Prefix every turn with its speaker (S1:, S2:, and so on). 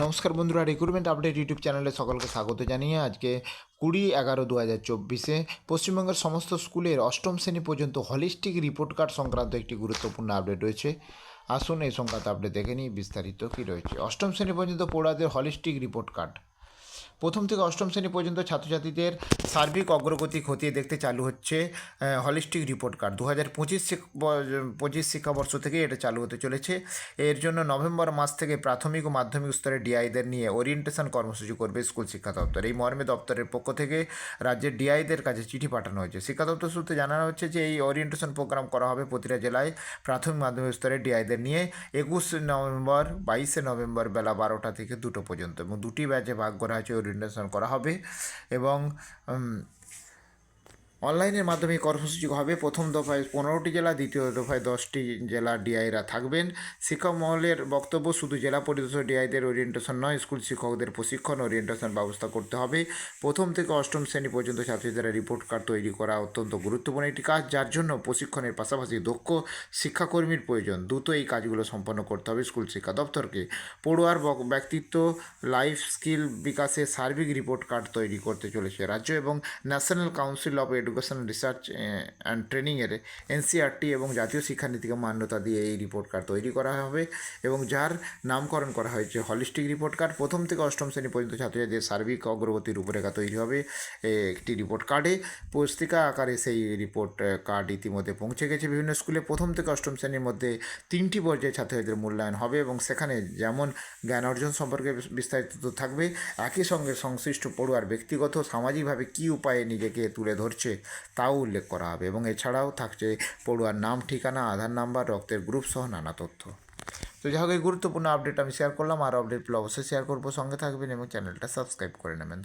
S1: নমস্কার বন্ধুরা recruitment update YouTube চ্যানেলে সকলকে স্বাগত জানিয়ে আজকে কুড়ি এগারো দু হাজার চব্বিশে পশ্চিমবঙ্গের সমস্ত স্কুলের অষ্টম শ্রেণি পর্যন্ত হলিস্টিক রিপোর্ট কার্ড সংক্রান্ত একটি গুরুত্বপূর্ণ আপডেট রয়েছে। আসুন এই সংক্রান্ত আপডেট দেখে নিই বিস্তারিত কী রয়েছে। অষ্টম শ্রেণি পর্যন্ত পড়াদের হলিস্টিক রিপোর্ট কার্ড প্রথম থেকে অষ্টম শ্রেণি পর্যন্ত ছাত্রছাত্রীদের সার্বিক অগ্রগতি খতিয়ে দেখতে চালু হচ্ছে হলিস্টিক রিপোর্ট কার্ড। দু হাজার পঁচিশ পঁচিশ শিক্ষাবর্ষ থেকে এটা চালু হতে চলেছে। এর জন্য নভেম্বর মাস থেকে প্রাথমিক ও মাধ্যমিক স্তরে ডিআইদের নিয়ে ওরিয়েন্টেশন কর্মসূচি করবে স্কুল শিক্ষা দপ্তর। এই মর্মে দপ্তরের পক্ষ থেকে রাজ্যের ডিআইদের কাছে চিঠি পাঠানো হয়েছে। শিক্ষা দপ্তর সূত্রে জানানো হচ্ছে যে, এই ওরিয়েন্টেশন প্রোগ্রাম করা হবে প্রতিটা জেলায় প্রাথমিক মাধ্যমিক স্তরে ডিআইদের নিয়ে একুশে নভেম্বর, বাইশে নভেম্বর বেলা বারোটা থেকে দুটো পর্যন্ত এবং দুটি ব্যাচে ভাগ করা হয়েছে ওরিয়েন্টেশন করা হবে এবং অনলাইনের মাধ্যমে কর্মসূচি হবে। প্রথম দফায় পনেরোটি জেলা, দ্বিতীয় দফায় দশটি জেলার ডিআইরা থাকবেন। শিক্ষক মহলের বক্তব্য, শুধু জেলা পরিদর্শক ডিআইদের ওরিয়েন্টেশন নয়, স্কুল শিক্ষকদের প্রশিক্ষণ ওরিয়েন্টেশন ব্যবস্থা করতে হবে। প্রথম থেকে অষ্টম শ্রেণি পর্যন্ত ছাত্রীদের রিপোর্ট কার্ড তৈরি করা অত্যন্ত গুরুত্বপূর্ণ একটি কাজ। যার জন্য প্রশিক্ষণের পাশাপাশি দক্ষ শিক্ষাকর্মীর প্রয়োজন। দ্রুত এই কাজগুলো সম্পন্ন করতে হবে স্কুল শিক্ষা দপ্তরকে। পড়ুয়ার ব্যক্তিত্ব লাইফ স্কিল বিকাশে সার্বিক রিপোর্ট কার্ড তৈরি করতে চলেছে রাজ্য এবং National Council of Education Research and ট্রেনিংয়ের এনসিআরটি এবং জাতীয় শিক্ষানীতিকে মান্যতা দিয়ে এই রিপোর্ট কার্ড তৈরি করা হবে এবং যার নামকরণ করা হয়েছে হলিস্টিক রিপোর্ট কার্ড প্রথম থেকে অষ্টম শ্রেণি পর্যন্ত ছাত্রছাত্রীদের সার্বিক অগ্রগতির রূপরেখা তৈরি হবে একটি রিপোর্ট কার্ডে পুস্তিকা আকারে সেই রিপোর্ট কার্ড ইতিমধ্যে পৌঁছে গেছে বিভিন্ন স্কুলে প্রথম থেকে অষ্টম শ্রেণির মধ্যে তিনটি পর্যায়ে ছাত্রছাত্রীদের মূল্যায়ন হবে এবং সেখানে যেমন জ্ঞান অর্জন সম্পর্কে বিস্তারিত থাকবে, একই সঙ্গে সংশ্লিষ্ট পড়ুয়ার ব্যক্তিগত সামাজিকভাবে কী উপায়ে নিজেকে তুলে ধরছে তাও উল্লেখ করা হবে এবং এছাড়াও থাকছে পড়ুয়ার নাম, ঠিকানা, আধার নাম্বার, রক্তের গ্রুপ সহ নানা তথ্য। তো যাই হোক, এই গুরুত্বপূর্ণ আপডেট আমি শেয়ার করলাম। আর আপডেটগুলো অবশ্যই শেয়ার করব। সঙ্গে থাকবেন এবং চ্যানেলটা সাবস্ক্রাইব করে নেবেন।